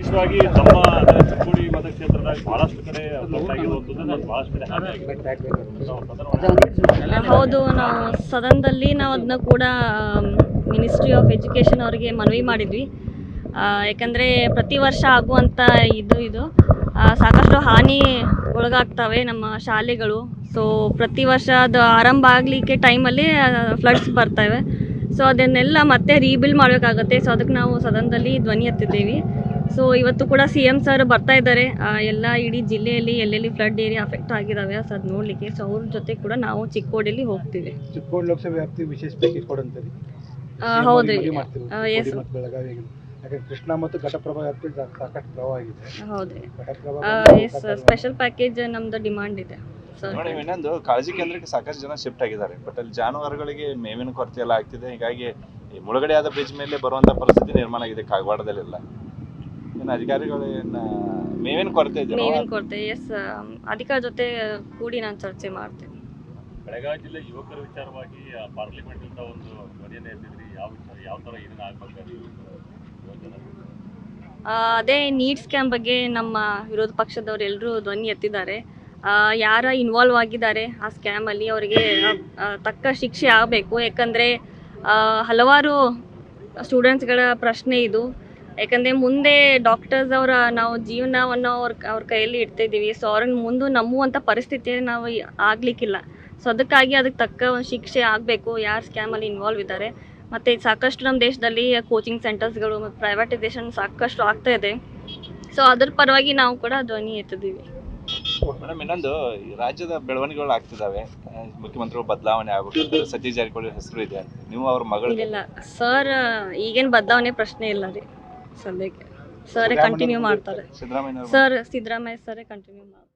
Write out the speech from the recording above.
ವಿಶೇಷವಾಗಿ ನಮ್ಮ ಚಿಕ್ಕೋಡಿ ಮತಕ್ಷೇತ್ರದಾಗ ಬಹಳಷ್ಟು ಕಡೆ ಹೌದು, ನಾವು ಸದನದಲ್ಲಿ ನಾವು ಅದನ್ನ ಕೂಡ ಮಿನಿಸ್ಟ್ರಿ ಆಫ್ ಎಜುಕೇಶನ್ ಅವರಿಗೆ ಮನವಿ ಮಾಡಿದ್ವಿ. ಯಾಕಂದ್ರೆ ಪ್ರತಿ ವರ್ಷ ಆಗುವಂಥ ಇದು ಇದು. ಸಾಕಷ್ಟು ಹಾನಿ ಒಳಗಾಗ್ತವೆ ನಮ್ಮ ಶಾಲೆಗಳು. ಸೊ ಪ್ರತಿ ವರ್ಷ ಅದು ಆರಂಭ ಆಗಲಿಕ್ಕೆ ಟೈಮಲ್ಲಿ ಫ್ಲಡ್ಸ್ ಬರ್ತವೆ. ಸೊ ಅದನ್ನೆಲ್ಲ ಮತ್ತೆ ರೀಬಿಲ್ಡ್ ಮಾಡಬೇಕಾಗತ್ತೆ. ಸೊ ಅದಕ್ಕೆ ನಾವು ಸದನದಲ್ಲಿ ಧ್ವನಿ ಎತ್ತಿದ್ದೀವಿ. ಸೊ ಇವತ್ತು ಕೂಡ ಸಿ ಎಂ ಸರ್ ಬರ್ತಾ ಇದ್ದಾರೆ. ಎಲ್ಲ ಇಡೀ ಜಿಲ್ಲೆಯಲ್ಲಿ ಎಲ್ಲೆಲ್ಲಿ ಫ್ಲಡ್ ಏರಿಯಾ ಅಫೆಕ್ಟ್ ಆಗಿದಾವೆ ಸೊ ಅದು ನೋಡಲಿಕ್ಕೆ. ಸೊ ಅವ್ರ ಜೊತೆ ಕೂಡ ನಾವು ಚಿಕ್ಕೋಡಿಯಲ್ಲಿ ಹೋಗ್ತೀವಿ. ಚಿಕ್ಕೋಡಿ ಲೋಕಸಭೆ ವ್ಯಾಪ್ತಿ ವಿಶೇಷ ಪ್ಯಾಕೇಜ್ ಕೊಡಂತೀರಿ ಹೌದ್ರಿ. ಎಸ್ ಯಾಕಂದ್ರೆ ಕೃಷ್ಣ ಮತ್ತು ಘಟಪ್ರಭಾ ವ್ಯಾಪ್ತಿ ಸಾಕಷ್ಟು ಪ್ರಭಾವ ಆಗಿದೆ. ಹೌದ್ರಿ. ಎಸ್ ಸ್ಪೆಷಲ್ ಪ್ಯಾಕೇಜ್ ನಮ್ದು ಡಿಮಾಂಡ್ ಇದೆ. ನೋಡಿ ಇನ್ನೊಂದು ಕಾಳಜಿ ಕೇಂದ್ರಕ್ಕೆ ಸಾಕಷ್ಟು ಜನ ಶಿಫ್ಟ್ ಆಗಿದ್ದಾರೆ. ಬಟ್ ಅಲ್ಲಿ ಜಾನುವಾರುಗಳಿಗೆ ಮೇವಿನ ಕೊರತೆ ಎಲ್ಲ ಆಗ್ತಿದೆ. ಹೀಗಾಗಿ ಮುಳುಗಡೆ ಆದ ಬ್ರಿಡ್ಜ್ ಮೇಲೆ ಬರುವಂತ ಪರಿಸ್ಥಿತಿ ನಿರ್ಮಾಣ ಆಗಿದೆ ಕಾಗವಾಡದಲ್ಲೆಲ್ಲ. ಇನ್ನು ಅಧಿಕಾರಿಗಳನ್ನ ಮೇವಿನ ಕೊರತೆ ಇದೆ ಮೇವಿನ ಕೊರತೆ ಎಸ್ ಅಧಿಕಾರ ಜೊತೆ ಕೂಡಿ ನಾನು ಚರ್ಚೆ ಮಾಡ್ತೇನೆ. ಬೆಳಗಾವಿ ಜಿಲ್ಲೆ ಯುವಕರ ವಿಚಾರವಾಗಿ ಪಾರ್ಲಿಮೆಂಟ್ ಅಂತ ಒಂದು ಧ್ವನಿಯನ್ನು ಎತ್ತಿದ್ರಿ. ಯಾವ ವಿಚಾರ ಯಾವ ತರ ಏನೇನು ಆಗ್ಬೇಕಾದ್ರೆ ಅದೇ ನೀಡ್ ಸ್ಕ್ಯಾಮ್ ಬಗ್ಗೆ ನಮ್ಮ ವಿರೋಧ ಪಕ್ಷದವರು ಎಲ್ಲರೂ ಧ್ವನಿ ಎತ್ತಿದ್ದಾರೆ. ಯಾರ ಇನ್ವಾಲ್ವ್ ಆಗಿದ್ದಾರೆ ಆ ಸ್ಕ್ಯಾಮಲ್ಲಿ ಅವರಿಗೆ ತಕ್ಕ ಶಿಕ್ಷೆ ಆಗಬೇಕು. ಯಾಕಂದರೆ ಹಲವಾರು ಸ್ಟೂಡೆಂಟ್ಸ್ಗಳ ಪ್ರಶ್ನೆ ಇದು. ಯಾಕಂದರೆ ಮುಂದೆ ಡಾಕ್ಟರ್ಸ್ ಅವರ ನಾವು ಜೀವನವನ್ನು ಅವ್ರ ಅವ್ರ ಕೈಯಲ್ಲಿ ಇಡ್ತಿದ್ದೀವಿ. ಸೊ ಅವ್ರನ್ನ ಮುಂದೆ ನಂಬುವಂಥ ಪರಿಸ್ಥಿತಿ ನಾವು ಆಗಲಿಕ್ಕಿಲ್ಲ. ಸೊ ಅದಕ್ಕಾಗಿ ಅದಕ್ಕೆ ತಕ್ಕ ಒಂದು ಶಿಕ್ಷೆ ಆಗಬೇಕು. ಯಾರು ಸ್ಕ್ಯಾಮಲ್ಲಿ ಇನ್ವಾಲ್ವ್ ಇದ್ದಾರೆ. ಮತ್ತು ಸಾಕಷ್ಟು ನಮ್ಮ ದೇಶದಲ್ಲಿ ಕೋಚಿಂಗ್ ಸೆಂಟರ್ಸ್ಗಳು ಮತ್ತು ಪ್ರೈವೇಟೈಸೇಷನ್ ಸಾಕಷ್ಟು ಆಗ್ತಾ ಇದೆ. ಸೊ ಅದ್ರ ಪರವಾಗಿ ನಾವು ಕೂಡ ಧ್ವನಿ ಎತ್ತಿದ್ದೀವಿ ಮೇಡಮ್ ಇನ್ನೊಂದು ರಾಜ್ಯದ ಬೆಳವಣಿಗೆಗಳು ಆಗ್ತಿದಾವೆ ಮುಖ್ಯಮಂತ್ರಿ ಮುಖ್ಯಮಂತ್ರಿಗಳು ಬದಲಾವಣೆ ಆಗಬೇಕು ಸತೀಶ್ ಜಾರಕಿಹೊಳಿ ಹೆಸರು ಇದೆ ನೀವು ಅವ್ರ ಮಗಳು ಇಲ್ಲ ಸರ್ ಈಗೇನು ಬದಲಾವಣೆ ಪ್ರಶ್ನೆ ಇಲ್ಲ ರೀ. ಸದ್ಯಕ್ಕೆ ಸರ್ ಕಂಟಿನ್ಯೂ ಮಾಡ್ತಾರೆ Siddaramaiah sir Siddaramaiah sir continue ಮಾಡ್ತಾರೆ